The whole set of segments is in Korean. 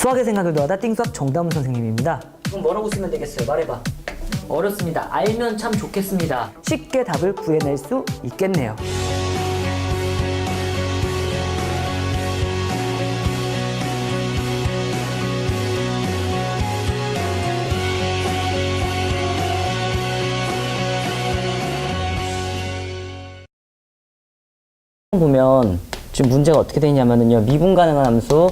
수학의 생각을 더하다 띵수학 정다문 선생님입니다. 그럼 뭐라고 쓰면 되겠어요? 말해봐. 어렵습니다. 알면 참 좋겠습니다. 쉽게 답을 구해낼 수 있겠네요. 보면 지금 문제가 어떻게 되어 있냐면요 미분 가능한 함수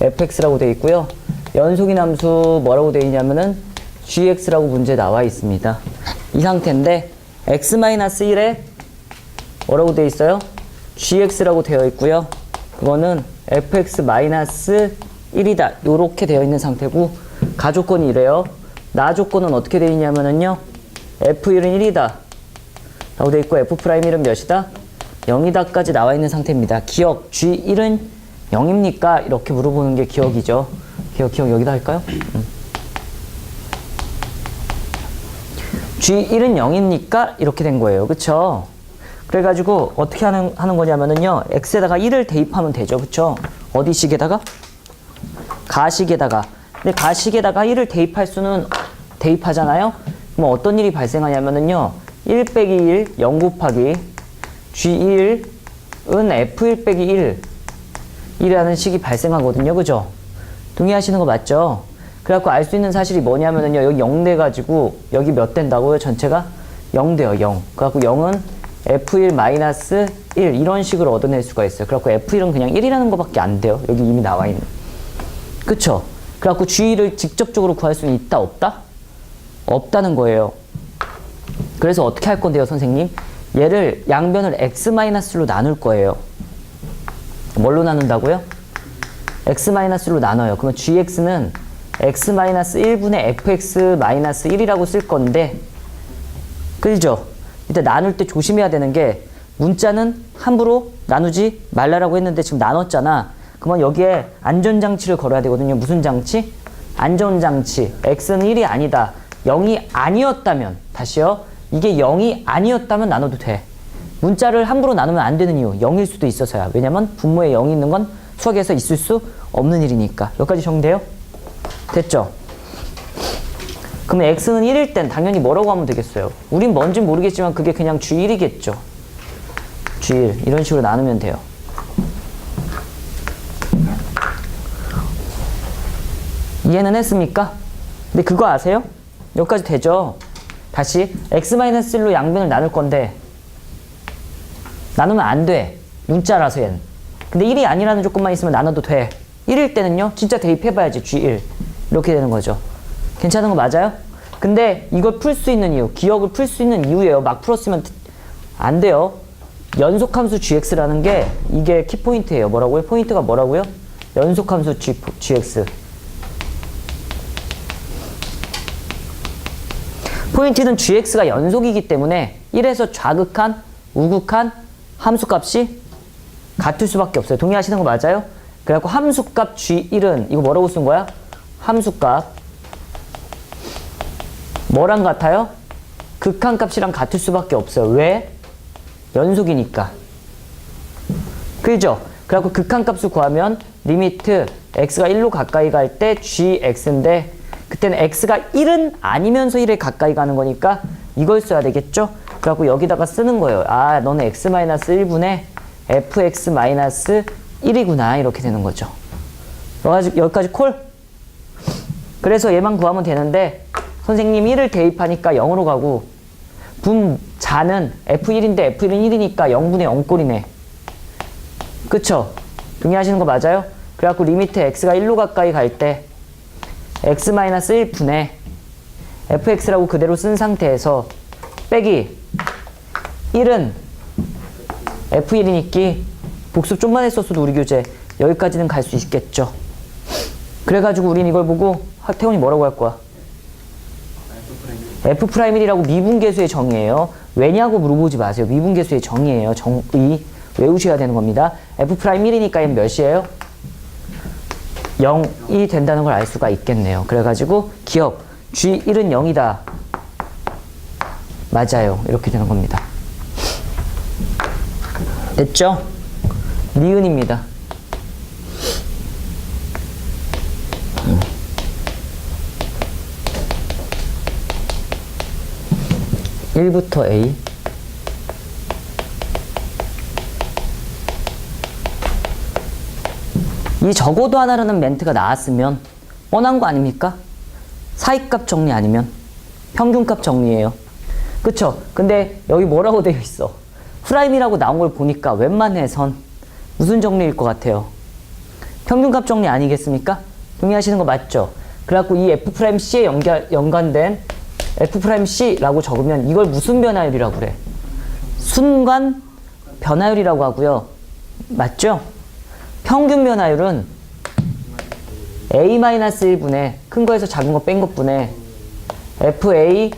fx라고 되어 있고요. 연속인 함수 뭐라고 되어 있냐면은 gx라고 문제 나와 있습니다. 이 상태인데 x-1에 뭐라고 되어 있어요? gx라고 되어 있고요. 그거는 fx-1이다. 요렇게 되어 있는 상태고 가조건이 이래요. 나 조건은 어떻게 되어 있냐면은요. f1은 1이다. 라고 되어 있고 f'1은 몇이다? 0이다까지 나와 있는 상태입니다. 기억 G1은 0입니까? 이렇게 물어보는 게 기억이죠. 기억, 기억 여기다 할까요? 음. G1은 0입니까? 이렇게 된 거예요. 그쵸? 그래가지고 어떻게 하는, 하는 거냐면은요. X에다가 1을 대입하면 되죠. 그쵸? 어디 식에다가? 가식에다가. 근데 가식에다가 1을 대입할 수는 대입하잖아요? 그럼 어떤 일이 발생하냐면은요. 1 빼기 1, 0 곱하기 G1은 F1 빼기 1 이라는 식이 발생하거든요. 그죠? 동의하시는 거 맞죠? 그래갖고 알 수 있는 사실이 뭐냐면은요. 여기 0 돼가지고 여기 몇 된다고요? 전체가 0 돼요. 0. 그래갖고 0은 F1 마이너스 1 이런 식으로 얻어낼 수가 있어요. 그래갖고 F1은 그냥 1이라는 거밖에 안 돼요. 여기 이미 나와 있는. 그쵸? 그래갖고 G1을 직접적으로 구할 수는 있다 없다? 없다는 거예요. 그래서 어떻게 할 건데요, 선생님? 얘를 양변을 x-로 나눌 거예요. 뭘로 나눈다고요? x-로 나눠요. 그러면 gx는 x-1분의 fx-1이라고 쓸 건데 그죠? 이때 나눌 때 조심해야 되는 게 문자는 함부로 나누지 말라라고 했는데 지금 나눴잖아. 그러면 여기에 안전장치를 걸어야 되거든요. 무슨 장치? 안전장치. x는 1이 아니다. 0이 아니었다면 다시요. 이게 0이 아니었다면 나눠도 돼. 문자를 함부로 나누면 안 되는 이유 0일 수도 있어서야. 왜냐면 분모에 0이 있는 건 수학에서 있을 수 없는 일이니까. 여기까지 정돼요? 됐죠? 그러면 x는 1일 땐 당연히 뭐라고 하면 되겠어요? 우린 뭔지 모르겠지만 그게 그냥 g1이겠죠. g1 이런 식으로 나누면 돼요. 이해는 했습니까? 근데 그거 아세요? 여기까지 되죠? 다시 x-1로 양변을 나눌 건데 나누면 안 돼. 문자라서 얜. 근데 1이 아니라는 조건만 있으면 나눠도 돼. 1일 때는요. 진짜 대입해봐야지. G1. 이렇게 되는 거죠. 괜찮은 거 맞아요? 근데 이걸 풀 수 있는 이유, 기억을 풀 수 있는 이유예요. 막 풀었으면 안 돼요. 연속함수 gx라는 게 이게 키포인트예요. 뭐라고요? 포인트가 뭐라고요? 연속함수 gx. 포인트는 gx가 연속이기 때문에 1에서 좌극한, 우극한 함수값이 같을 수밖에 없어요. 동의하시는 거 맞아요? 그래갖고 함수값 g1은 이거 뭐라고 쓴 거야? 함수값 뭐랑 같아요? 극한값이랑 같을 수밖에 없어요. 왜? 연속이니까. 그죠? 그래갖고 극한값을 구하면 리미트 x가 1로 가까이 갈 때 gx인데 그때는 x가 1은 아니면서 1에 가까이 가는 거니까 이걸 써야 되겠죠? 그래갖고 여기다가 쓰는 거예요. 아, 너는 x-1분의 fx-1이구나. 이렇게 되는 거죠. 여기까지, 여기까지 콜? 그래서 얘만 구하면 되는데 선생님 1을 대입하니까 0으로 가고 분 자는 f1인데 f1은 1이니까 0분의 0꼴이네. 그쵸? 동의하시는 거 맞아요? 그래갖고 리미트 x가 1로 가까이 갈 때 x-1분의 fx라고 그대로 쓴 상태에서 빼기 1은 f1이니까 복습 좀만 했었어도 우리 교재 여기까지는 갈 수 있겠죠. 그래가지고 우린 이걸 보고 태훈이 뭐라고 할 거야? F'1이라고 미분계수의 정의예요. 왜냐고 물어보지 마세요. 미분계수의 정의예요. 정의 외우셔야 되는 겁니다. F'1이니까 얘는 몇이에요? 0이 된다는 걸 알 수가 있겠네요. 그래가지고 기억 G1은 0이다. 맞아요. 이렇게 되는 겁니다. 됐죠? 니은입니다. 일부터 A 이 적어도 하나라는 멘트가 나왔으면 뻔한 거 아닙니까? 사이값 정리 아니면 평균값 정리예요. 그쵸? 근데 여기 뭐라고 되어 있어? 프라임이라고 나온 걸 보니까 웬만해선 무슨 정리일 것 같아요? 평균값 정리 아니겠습니까? 동의하시는 거 맞죠? 그래갖고 이 F 프라임 C에 연결, 연관된 F 프라임 C라고 적으면 이걸 무슨 변화율이라고 그래? 순간 변화율이라고 하고요. 맞죠? 평균 변화율은 a-1분의 큰 거에서 작은 거 뺀 것분에 fa-f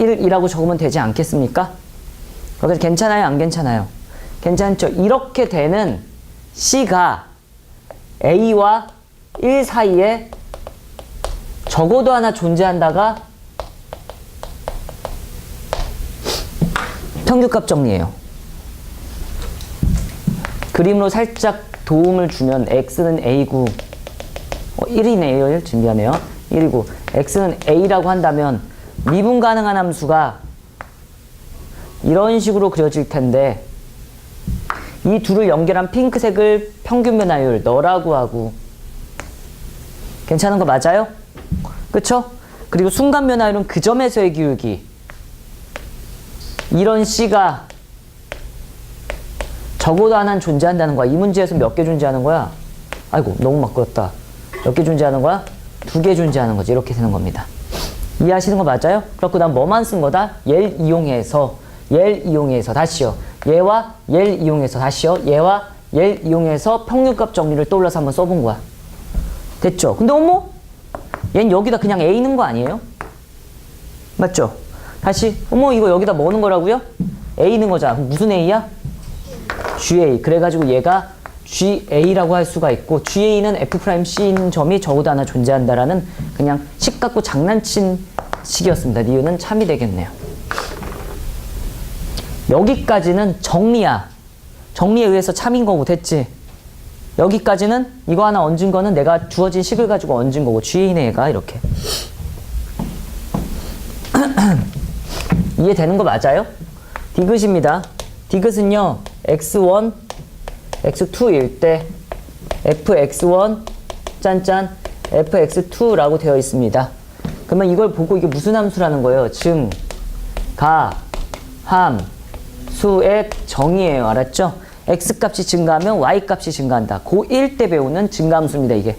1이라고 적으면 되지 않겠습니까? 여기 괜찮아요? 안 괜찮아요? 괜찮죠? 이렇게 되는 C가 A와 1 사이에 적어도 하나 존재한다가 평균값 정리예요. 그림으로 살짝 도움을 주면 x는 a고 어, 1이네요. 준비하네요. 1이고 x는 a라고 한다면 미분 가능한 함수가 이런 식으로 그려질 텐데 이 둘을 연결한 핑크색을 평균 변화율 너라고 하고 괜찮은 거 맞아요? 그쵸? 그리고 순간 변화율은 그 점에서의 기울기 이런 C가 적어도 하나는 존재한다는 거야. 이 문제에서 몇 개 존재하는 거야? 아이고, 너무 막 그렇다. 몇 개 존재하는 거야? 두 개 존재하는 거지. 이렇게 되는 겁니다. 이해하시는 거 맞아요? 그렇고 난 뭐만 쓴 거다? 얘를 이용해서, 얘를 이용해서, 다시요. 얘와 얘를 이용해서, 다시요. 얘와 얘를 이용해서 평균값 정리를 떠올라서 한번 써본 거야. 됐죠? 근데 어머? 얘는 여기다 그냥 A 있는 거 아니에요? 맞죠? 다시, 어머, 이거 여기다 뭐 넣는 거라고요? A 있는 거잖아. 무슨 A야? GA. 그래가지고 얘가 GA라고 할 수가 있고 GA는 F'C인 점이 적어도 하나 존재한다라는 그냥 식 갖고 장난친 식이었습니다. 니은은 참이 되겠네요. 여기까지는 정리야. 정리에 의해서 참인 거고 됐지? 여기까지는 이거 하나 얹은 거는 내가 주어진 식을 가지고 얹은 거고 GA네 얘가 이렇게. 이해되는 거 맞아요? 디귿입니다. 디귿은요. x1, x2일 때 fx1 짠짠 fx2라고 되어 있습니다. 그러면 이걸 보고 이게 무슨 함수라는 거예요? 증, 가, 함, 수의 정의예요. 알았죠? x 값이 증가하면 y 값이 증가한다. 고1 때 배우는 증가함수입니다. 이게.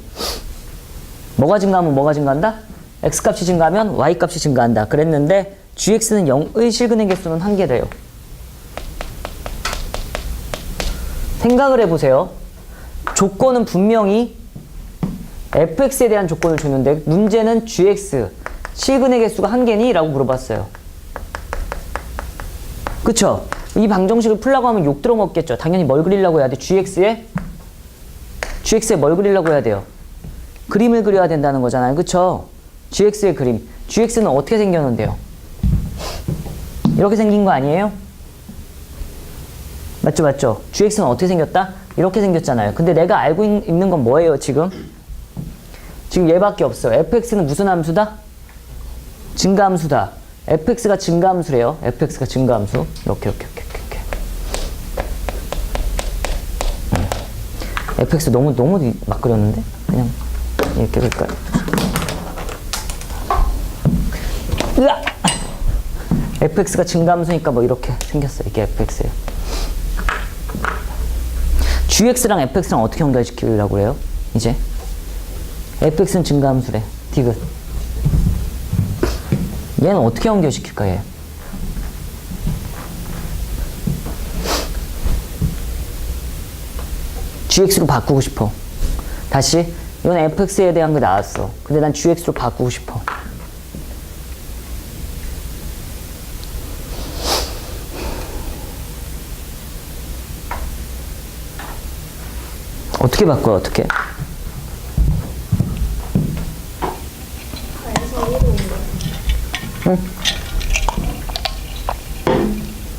뭐가 증가하면 뭐가 증가한다? x 값이 증가하면 y 값이 증가한다. 그랬는데 gx는 0의 실근의 개수는 한 개래요. 생각을 해보세요. 조건은 분명히 fx에 대한 조건을 줬는데 문제는 gx 실근의 개수가 한 개니? 라고 물어봤어요. 그쵸? 이 방정식을 풀라고 하면 욕 들어먹겠죠. 당연히 뭘 그리려고 해야 돼? gx에? gx에 뭘 그리려고 해야 돼요? 그림을 그려야 된다는 거잖아요. 그쵸? gx의 그림. gx는 어떻게 생겼는데요? 이렇게 생긴 거 아니에요? 맞죠, 맞죠? GX는 어떻게 생겼다? 이렇게 생겼잖아요. 근데 내가 알고 있, 있는 건 뭐예요, 지금? 지금 얘밖에 없어요. fx는 무슨 함수다? 증가함수다. fx가 증가함수래요. fx가 증가함수. 이렇게, 이렇게, 이렇게, 이렇게. 음. fx 너무, 너무 막 그렸는데? 그냥, 이렇게 그릴까요? 으아! fx가 증가함수니까 뭐 이렇게 생겼어요. 이게 fx예요. Gx랑 fx랑 어떻게 연결시키려고 그래요? 이제 fx는 증가함수래. 디귿. 얘는 어떻게 연결시킬까 얘? gx로 바꾸고 싶어. 다시 이건 fx에 대한 거 나왔어. 근데 난 gx로 바꾸고 싶어. 어떻게 바꿔요? 어떻게? 응?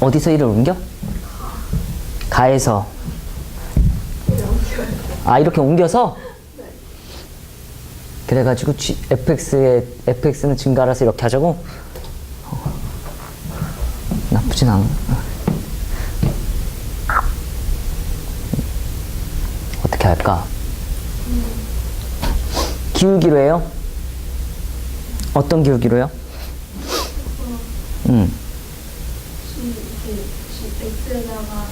어디서 일을 옮겨? 가에서. 아 이렇게 옮겨서? 그래가지고 fx의 fx는 증가라서 이렇게 하자고. 나쁘진 않아. 어떻게 할까? 기울기로 해요? 어떤 기울기로요? 음. X에다가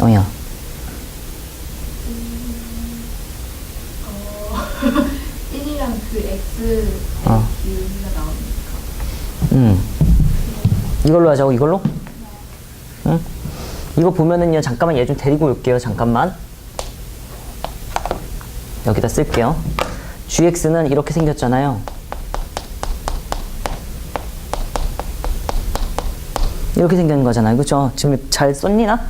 어야. 어 1이랑 그 X의 어. 기울기가 나오니까 음. 이걸로 하자고 이걸로? 응? 이거 보면은요 잠깐만 얘 좀 데리고 올게요 잠깐만 여기다 쓸게요 gx는 이렇게 생겼잖아요 이렇게 생긴 거잖아요 그죠? 지금 잘 썼니나?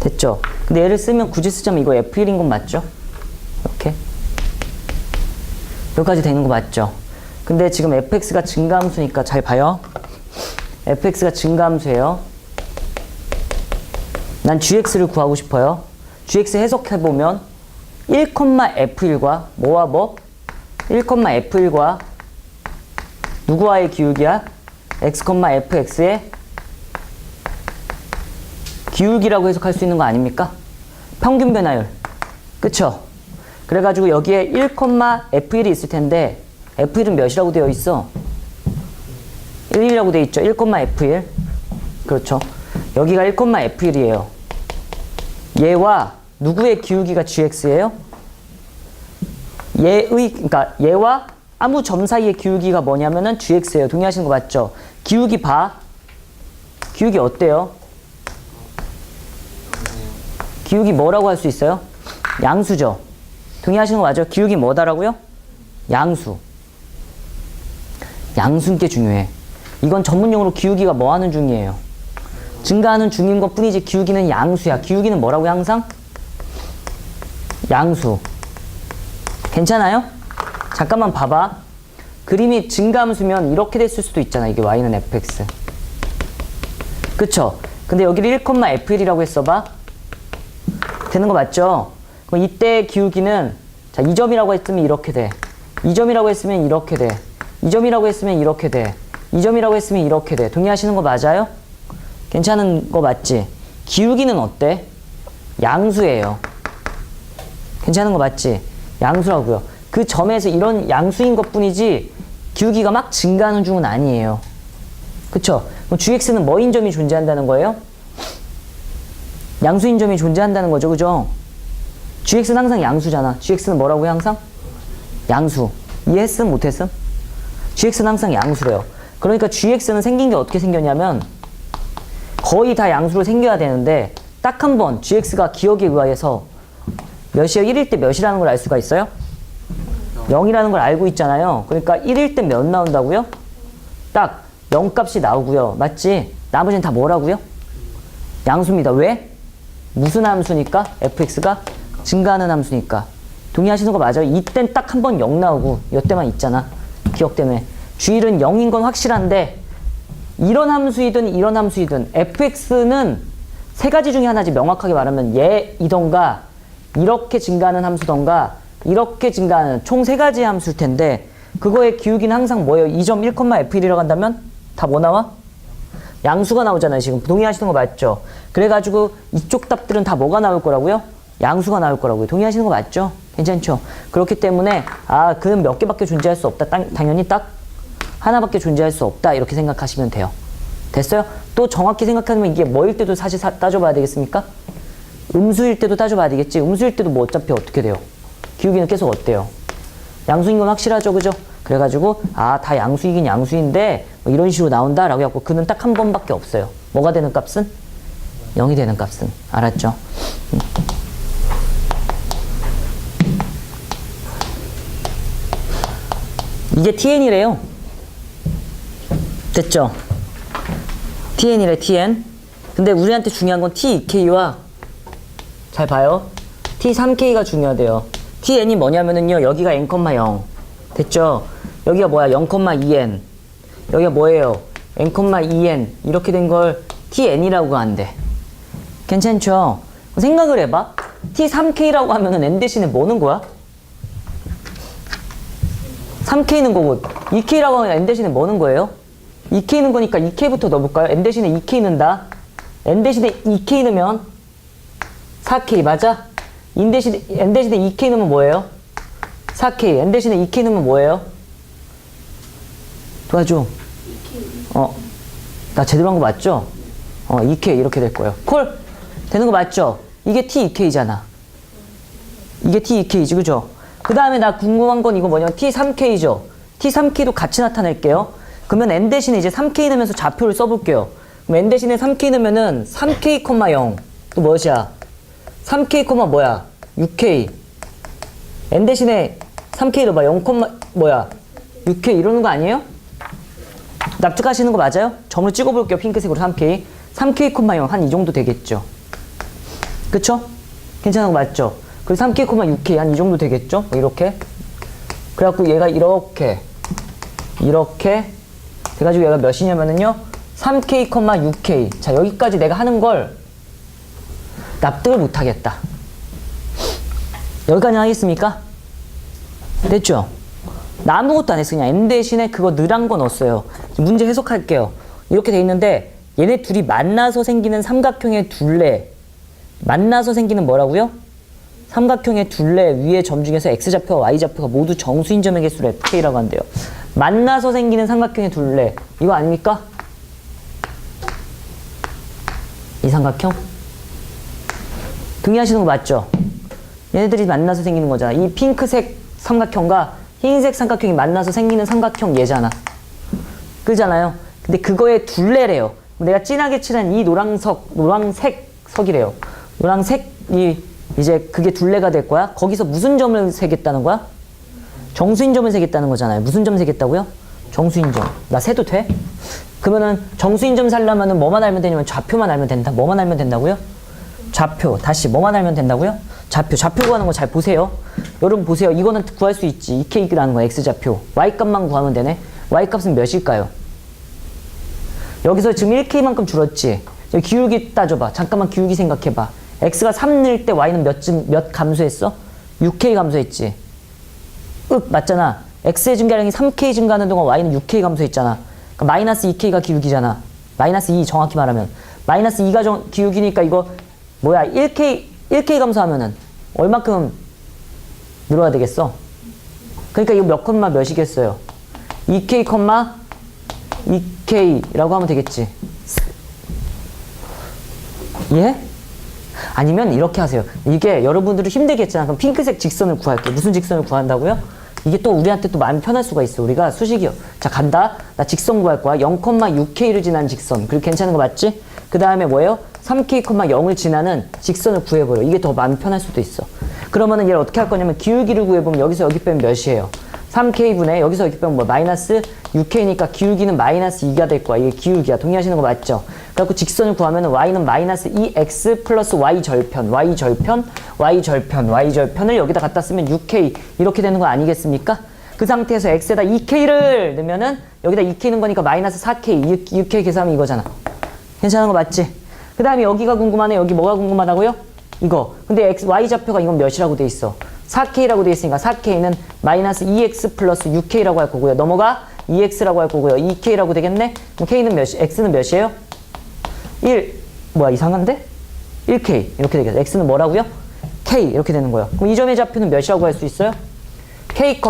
됐죠? 근데 얘를 쓰면 굳이 쓰자면 이거 f1인 건 맞죠? 이렇게 여기까지 되는 거 맞죠? 근데 지금 fx가 증가함수니까 잘 봐요. fx가 증가함수예요. 난 gx를 구하고 싶어요. gx 해석해보면 1,f1과 뭐와 뭐? 1,f1과 누구와의 기울기야? x, fx의 기울기라고 해석할 수 있는 거 아닙니까? 평균 변화율. 그쵸? 그래가지고 여기에 1,f1이 있을 텐데 f1은 몇이라고 되어 있어? 1이라고 되어 있죠. 1,f1. 그렇죠. 여기가 1,f1이에요. 얘와 누구의 기울기가 gx예요? 얘의 그러니까 얘와 아무 점 사이의 기울기가 뭐냐면은 gx예요. 동의하시는 거 맞죠? 기울기 봐. 기울기 어때요? 기울기 뭐라고 할 수 있어요? 양수죠. 동의하시는 거 맞죠? 기울기 뭐다라고요? 양수. 양수인 게 중요해. 이건 전문용어로 기울기가 뭐 하는 중이에요? 증가하는 중인 것 뿐이지 기울기는 양수야. 기울기는 뭐라고요, 항상? 양수. 괜찮아요? 잠깐만 봐봐. 그림이 증가함수면 이렇게 됐을 수도 있잖아. 이게 y는 fx. 그쵸? 근데 여기를 1,f1이라고 했어봐. 되는 거 맞죠? 그럼 이때 기울기는 자 2점이라고 했으면 이렇게 돼. 2점이라고 했으면 이렇게 돼. 2점이라고 했으면 이렇게 돼. 2점이라고 했으면 이렇게 돼. 동의하시는 거 맞아요? 괜찮은 거 맞지? 기울기는 어때? 양수예요. 괜찮은 거 맞지? 양수라고요. 그 점에서 이런 양수인 것 뿐이지 기울기가 막 증가하는 중은 아니에요. 그쵸? 그럼 gx는 뭐인 점이 존재한다는 거예요? 양수인 점이 존재한다는 거죠. 그죠? gx는 항상 양수잖아. gx는 뭐라고요, 항상? 양수. 이해했음, 못했음? gx는 항상 양수래요. 그러니까 gx는 생긴 게 어떻게 생겼냐면 거의 다 양수로 생겨야 되는데 딱 한 번 gx가 기억에 의해서 몇이에요? 1일 때 몇이라는 걸 알 수가 있어요? 0이라는 걸 알고 있잖아요. 그러니까 1일 때 몇 나온다고요? 딱 0값이 나오고요. 맞지? 나머지는 다 뭐라고요? 양수입니다. 왜? 무슨 함수니까? fx가 증가하는 함수니까. 동의하시는 거 맞아요? 이땐 딱 한 번 0 나오고 이때만 있잖아. 기억 때문에. 주일은 0인 건 확실한데 이런 함수이든 이런 함수이든 fx는 세 가지 중에 하나지 명확하게 말하면 얘이던가 이렇게 증가하는 함수던가 이렇게 증가하는 총 세 가지 함수일 텐데 그거의 기울기는 항상 뭐예요? 2점 1,f1이라고 한다면 다 뭐 나와? 양수가 나오잖아요. 지금 동의하시는 거 맞죠? 그래가지고 이쪽 답들은 다 뭐가 나올 거라고요? 양수가 나올 거라고요. 동의하시는 거 맞죠? 괜찮죠? 그렇기 때문에 아 그는 몇 개밖에 존재할 수 없다. 땅- 당연히 딱 하나밖에 존재할 수 없다. 이렇게 생각하시면 돼요. 됐어요? 또 정확히 생각하면 이게 뭐일 때도 사실 사- 따져봐야 되겠습니까? 음수일 때도 따져봐야 되겠지. 음수일 때도 뭐 어차피 어떻게 돼요? 기울기는 계속 어때요? 양수인 건 확실하죠, 그죠? 그래가지고 아 다 양수이긴 양수인데 뭐 이런 식으로 나온다라고 해갖고 그는 딱 한 번밖에 없어요. 뭐가 되는 값은? 0이 되는 값은 알았죠? 음. 이게 TN이래요. 됐죠? TN이래, TN. 근데 우리한테 중요한 건 T2K와 잘 봐요. T3K가 중요하대요. TN이 뭐냐면은요, 여기가 n,0. 됐죠? 여기가 뭐야? 0,2n. 여기가 뭐예요? n,2n. 이렇게 된 걸 TN이라고 한대. 괜찮죠? 생각을 해봐. T3K라고 하면은 n 대신에 뭐는 거야? 3K는 거고, 2K라고 하면 n 대신에 뭐는 거예요? 2K 는 거니까 2K부터 넣어볼까요? N 대신에 2K 넣는다. N 대신에 2K 넣으면 4K 맞아? N 대신에, N 대신에 2K 넣으면 뭐예요? 4K. N 대신에 2K 넣으면 뭐예요? 도와줘. 어, 나 제대로 한 거 맞죠? 어, 2K 이렇게 될 거예요. 콜! 되는 거 맞죠? 이게 T2K잖아. 이게 T2K지, 그죠? 그 다음에 나 궁금한 건 이거 뭐냐면 T3K죠? T3K도 같이 나타낼게요. 그러면 N 대신에 이제 3K 넣으면서 좌표를 써볼게요. 그럼 N 대신에 3K 넣으면은 3K, 0. 또 무엇이야? 3K, 뭐야? 6K. N 대신에 3K 넣어봐. 0, 뭐야? 6K 이러는 거 아니에요? 납득하시는 거 맞아요? 점을 찍어볼게요. 핑크색으로 3K. 3K, 0 한 이 정도 되겠죠? 그쵸? 괜찮은 거 맞죠? 그리고 3K, 6K 한 이 정도 되겠죠? 뭐 이렇게. 그래갖고 얘가 이렇게, 이렇게 돼가지고 얘가 몇이냐면은요. 3K, 6K. 자, 여기까지 내가 하는 걸 납득을 못 하겠다. 여기까지 하겠습니까? 됐죠? 나 아무것도 안 했어. 그냥 N 대신에 그거 늘한 거 넣었어요. 문제 해석할게요. 이렇게 돼 있는데 얘네 둘이 만나서 생기는 삼각형의 둘레. 만나서 생기는 뭐라고요? 삼각형의 둘레 위의 점 중에서 x좌표와 y좌표가 모두 정수인 점의 개수를 fk라고 한대요. 만나서 생기는 삼각형의 둘레. 이거 아닙니까? 이 삼각형? 동의하시는 거 맞죠? 얘네들이 만나서 생기는 거잖아. 이 핑크색 삼각형과 흰색 삼각형이 만나서 생기는 삼각형 얘잖아. 그잖아요. 근데 그거의 둘레래요. 내가 진하게 칠한 이 노란석, 노란색 석이래요. 노란색이 이제 그게 둘레가 될 거야. 거기서 무슨 점을 세겠다는 거야? 정수인 점을 세겠다는 거잖아요. 무슨 점 세겠다고요? 정수인 점. 나 세도 돼? 그러면은 정수인 점 살려면은 뭐만 알면 되냐면 좌표만 알면 된다. 뭐만 알면 된다고요? 좌표. 다시 뭐만 알면 된다고요? 좌표. 좌표 구하는 거 잘 보세요. 여러분 보세요. 이거는 구할 수 있지. 2K라는 거 X 좌표. Y 값만 구하면 되네. Y 값은 몇일까요? 여기서 지금 1K만큼 줄었지. 기울기 따져봐. 잠깐만 기울기 생각해봐. X가 3 넣을 때 Y는 몇, 쯤, 몇 감소했어? 6K 감소했지. 윽, 맞잖아. X의 증가량이 3K 증가하는 동안 Y는 6K 감소했잖아. 그러니까 마이너스 2K가 기울기잖아. 마이너스 2 정확히 말하면. 마이너스 2가 정, 기울기니까 이거 뭐야 1K, 1K 감소하면은 얼마큼 늘어야 되겠어? 그러니까 이거 몇 컴마 몇이겠어요? 2K 컴마 2K라고 하면 되겠지. 예? 아니면 이렇게 하세요. 이게 여러분들이 힘들겠잖아. 그럼 핑크색 직선을 구할게요. 무슨 직선을 구한다고요? 이게 또 우리한테 또 마음이 편할 수가 있어. 우리가 수식이요. 자, 간다. 나 직선 구할 거야. 0,6K를 지난 직선. 그리고 괜찮은 거 맞지? 그 다음에 뭐예요? 3K,0을 지나는 직선을 구해버려. 이게 더 마음이 편할 수도 있어. 그러면은 얘를 어떻게 할 거냐면 기울기를 구해보면 여기서 여기 빼면 몇이에요? 3K분의 여기서 여기 빼면 뭐 마이너스 6K니까 기울기는 마이너스 2가 될 거야. 이게 기울기야. 동의하시는 거 맞죠? 그래갖고 직선을 구하면 Y는 마이너스 2X 플러스 Y 절편, Y 절편, Y 절편, Y 절편을 여기다 갖다 쓰면 6K 이렇게 되는 거 아니겠습니까? 그 상태에서 X에다 2K를 넣으면은 여기다 2K 넣은 거니까 마이너스 4K, 6K 계산하면 이거잖아. 괜찮은 거 맞지? 그 다음에 여기가 궁금하네. 여기 뭐가 궁금하다고요? 이거. 근데 X, Y 좌표가 이건 몇이라고 돼 있어? 4K라고 돼 있으니까 4K는 마이너스 2X 플러스 6K라고 할 거고요. 넘어가 2X라고 할 거고요. 2K라고 되겠네? 그럼 K는 몇, X는 몇이에요? 1. 뭐야, 이상한데? 1K. 이렇게 되겠어. X는 뭐라고요? K. 이렇게 되는 거예요. 그럼 이 점의 좌표는 몇이라고 할 수 있어요? K,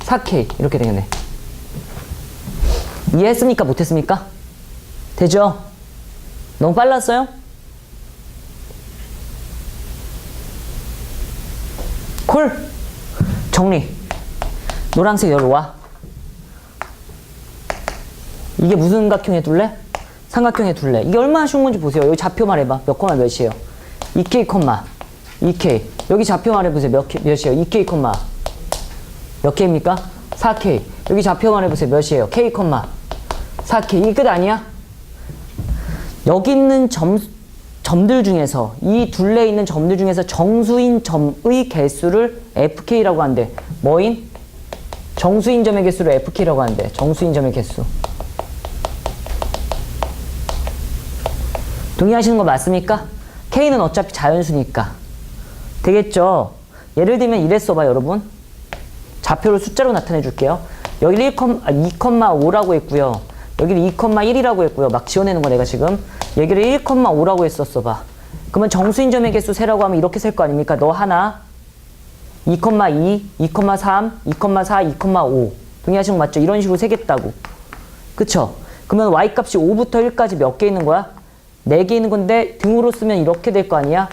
4K. 이렇게 되겠네. 이해했습니까? 못했습니까? 되죠? 너무 빨랐어요? 콜! 정리. 노란색 여기로 와. 이게 무슨 삼각형의 둘레? 삼각형의 둘레. 이게 얼마나 쉬운 건지 보세요. 여기 좌표 말해봐. 몇 콤마 몇이에요? 2K 콤마 2K. 여기 좌표 말해보세요. 몇, K, 몇이에요? 2K 콤마 몇 K입니까? 4K. 여기 좌표 말해보세요. 몇이에요? K 콤마 4K. 이게 끝 아니야? 여기 있는 점, 점들 중에서 이 둘레에 있는 점들 중에서 정수인 점의 개수를 FK라고 한대. 뭐인? 정수인 점의 개수를 FK라고 한대. 정수인 점의 개수. 동의하시는 거 맞습니까? K는 어차피 자연수니까. 되겠죠? 예를 들면 이래 써봐 여러분. 좌표를 숫자로 나타내 줄게요. 여기 1, 아, 2,5라고 했고요. 여기를 2,1이라고 했고요. 막 지어내는 거 내가 지금. 여기를 1,5라고 했었어 봐. 그러면 정수인 점의 개수 세라고 하면 이렇게 셀 거 아닙니까? 너 하나, 2,2, 2,3, 2,4, 2,5. 동의하시는 거 맞죠? 이런 식으로 세겠다고. 그쵸? 그러면 y 값이 5부터 1까지 몇 개 있는 거야? 4개 있는 건데 등으로 쓰면 이렇게 될 거 아니야?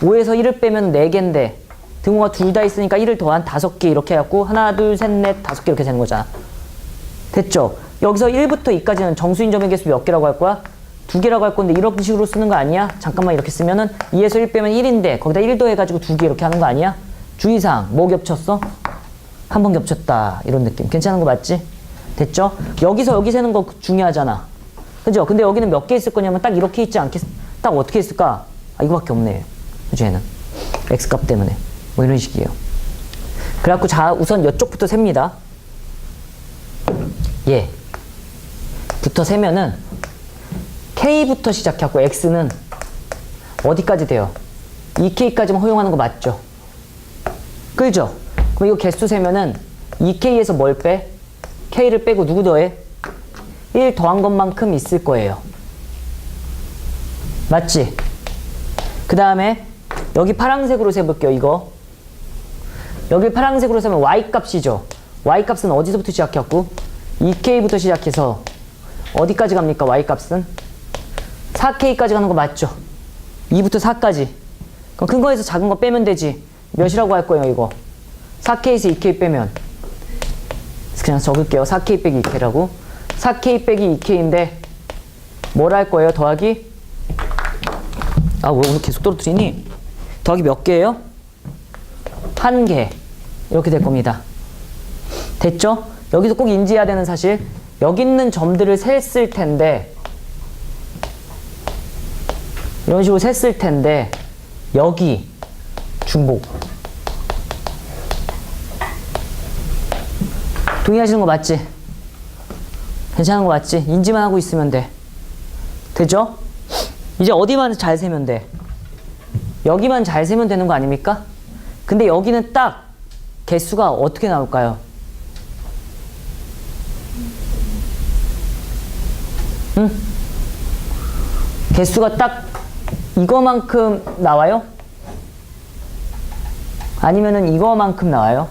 5에서 1을 빼면 4개인데 등호가 둘 다 있으니까 1을 더한 5개 이렇게 해갖고 하나, 둘, 셋, 넷, 다섯 개 이렇게 되는 거잖아. 됐죠? 여기서 1부터 2까지는 정수인 점의 개수 몇 개라고 할 거야? 두 개라고 할 건데 이런 식으로 쓰는 거 아니야? 잠깐만 이렇게 쓰면은 2에서 1 빼면 1인데 거기다 1 더해가지고 두 개 이렇게 하는 거 아니야? 주의사항 뭐 겹쳤어? 한 번 겹쳤다 이런 느낌 괜찮은 거 맞지? 됐죠? 여기서 여기 세는 거 중요하잖아 그죠? 근데 여기는 몇 개 있을 거냐면 딱 이렇게 있지 않겠 딱 어떻게 있을까? 아 이거밖에 없네 그죠 얘는 x값 때문에 뭐 이런 식이에요 그래갖고 자 우선 이쪽부터 셉니다 예 부터 세면은 K부터 시작하고 X는 어디까지 돼요? 2K까지만 허용하는 거 맞죠? 그죠? 그럼 이거 개수 세면은 2K에서 뭘 빼? K를 빼고 누구 더해? 1 더한 것만큼 있을 거예요. 맞지? 그 다음에 여기 파란색으로 세볼게요, 이거. 여기 파란색으로 세면 Y 값이죠. Y 값은 어디서부터 시작했고? 2K부터 시작해서 어디까지 갑니까? Y 값은? 4K까지 가는 거 맞죠? 2부터 4까지. 그럼 큰 거에서 작은 거 빼면 되지. 몇이라고 할 거예요, 이거? 4K에서 2K 빼면. 그냥 적을게요. 4K 빼기 2K라고. 4K 빼기 2K인데, 뭘 할 거예요? 더하기? 아, 왜 오늘 계속 떨어뜨리니? 더하기 몇 개예요? 한 개. 이렇게 될 겁니다. 됐죠? 여기서 꼭 인지해야 되는 사실. 여기 있는 점들을 셌을 텐데, 이런 식으로 셌을 텐데 여기 중복 동의하시는 거 맞지? 괜찮은 거 맞지? 인지만 하고 있으면 돼 되죠? 이제 어디만 잘 세면 돼 여기만 잘 세면 되는 거 아닙니까? 근데 여기는 딱 개수가 어떻게 나올까요? 응? 개수가 딱 이거만큼 나와요? 아니면은 이거만큼 나와요?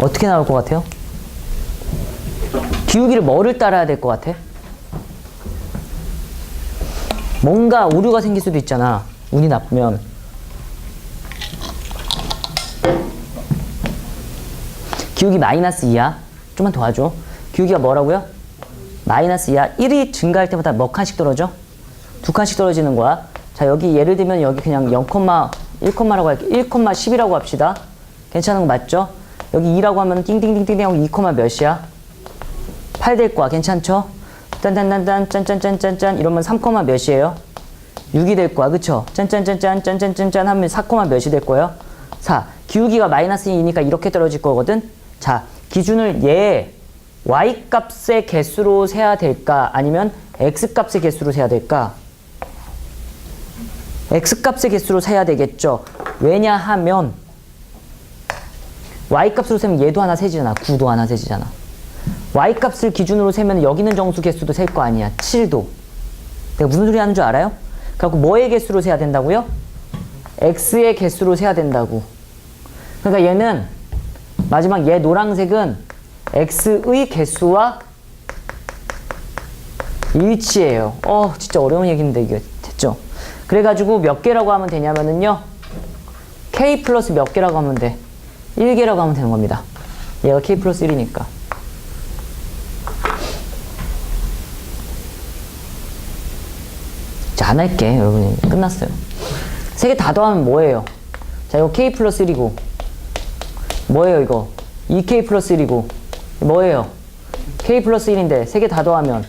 어떻게 나올 것 같아요? 기울기를 뭐를 따라야 될 것 같아? 뭔가 오류가 생길 수도 있잖아. 운이 나쁘면. 기울기 마이너스 2야. 좀만 도와줘. 기울기가 뭐라고요? 마이너스 2야. 1이 증가할 때마다 몇 칸씩 떨어져? 두 칸씩 떨어지는 거야. 자, 여기 예를 들면 여기 그냥 0,1,라고 할게. 1,10이라고 합시다. 괜찮은 거 맞죠? 여기 2라고 하면 띵띵띵띵 하고 2, 몇이야? 8 될 거야. 괜찮죠? 짠짠짠짠 짠짠짠짠짠 이러면 3, 몇이에요? 6이 될 거야. 그쵸? 짠짠짠짠 짠짠짠짠 하면 4, 몇이 될 거예요? 4. 기울기가 마이너스 2니까 이렇게 떨어질 거거든? 자, 기준을 얘 y 값의 개수로 세야 될까? 아니면 x 값의 개수로 세야 될까? x 값의 개수로 세야 되겠죠. 왜냐하면 y 값으로 세면 얘도 하나 세지잖아. 9도 하나 세지잖아. y 값을 기준으로 세면 여기 있는 정수 개수도 셀 거 아니야. 7도. 내가 무슨 소리 하는 줄 알아요? 그래갖고 뭐의 개수로 세야 된다고요? x의 개수로 세야 된다고. 그러니까 얘는 마지막 얘 노란색은 x의 개수와 일치해요. 어, 진짜 어려운 얘기인데 이게 됐죠? 그래가지고 몇 개라고 하면 되냐면은요. k 플러스 몇 개라고 하면 돼? 1개라고 하면 되는 겁니다. 얘가 k 플러스 1이니까. 자, 안 할게, 여러분. 끝났어요. 세 개 다 더하면 뭐예요? 자, 이거 k 플러스 1이고. 뭐예요, 이거? 2k 플러스 1이고. 뭐예요? k 플러스 1인데, 세개다 더하면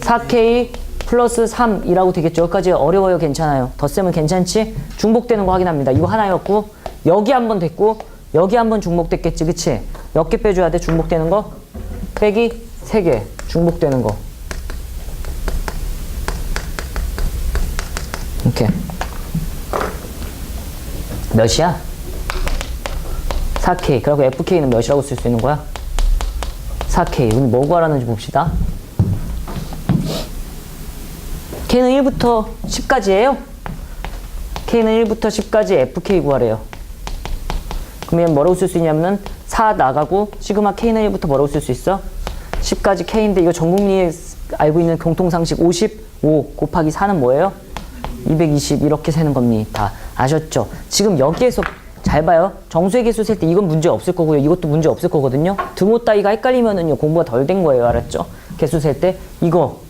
4k 플러스 3이라고 되겠죠. 여기까지 어려워요, 괜찮아요. 덧셈은 괜찮지? 중복되는 거 확인합니다. 이거 하나였고, 여기 한 번 됐고, 여기 한 번 중복됐겠지, 그치? 몇 개 빼줘야 돼, 중복되는 거? 빼기 3개, 중복되는 거. 이렇게. 몇이야? 4K. 그리고 FK는 몇이라고 쓸 수 있는 거야? 4K. 우리 뭐 구하라는지 봅시다. K는 1부터 10까지예요. K는 1부터 10까지 FK 구하래요. 그러면 뭐라고 쓸 수 있냐면은 4 나가고 시그마 K는 1부터 뭐라고 쓸 수 있어? 10까지 K인데 이거 전 국민이 알고 있는 공통상식 55 곱하기 4는 뭐예요? 220 이렇게 세는 겁니다. 아셨죠? 지금 여기에서 잘 봐요. 정수의 개수 셀 때 이건 문제 없을 거고요. 이것도 문제 없을 거거든요. 등호 따위가 헷갈리면은요 공부가 덜 된 거예요. 알았죠? 개수 셀 때 이거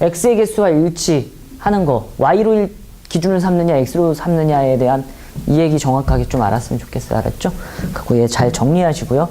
x의 개수와 일치하는 거 y로 일- 기준을 삼느냐 x로 삼느냐에 대한 이 얘기 정확하게 좀 알았으면 좋겠어요. 알았죠? 그거 얘잘 정리하시고요.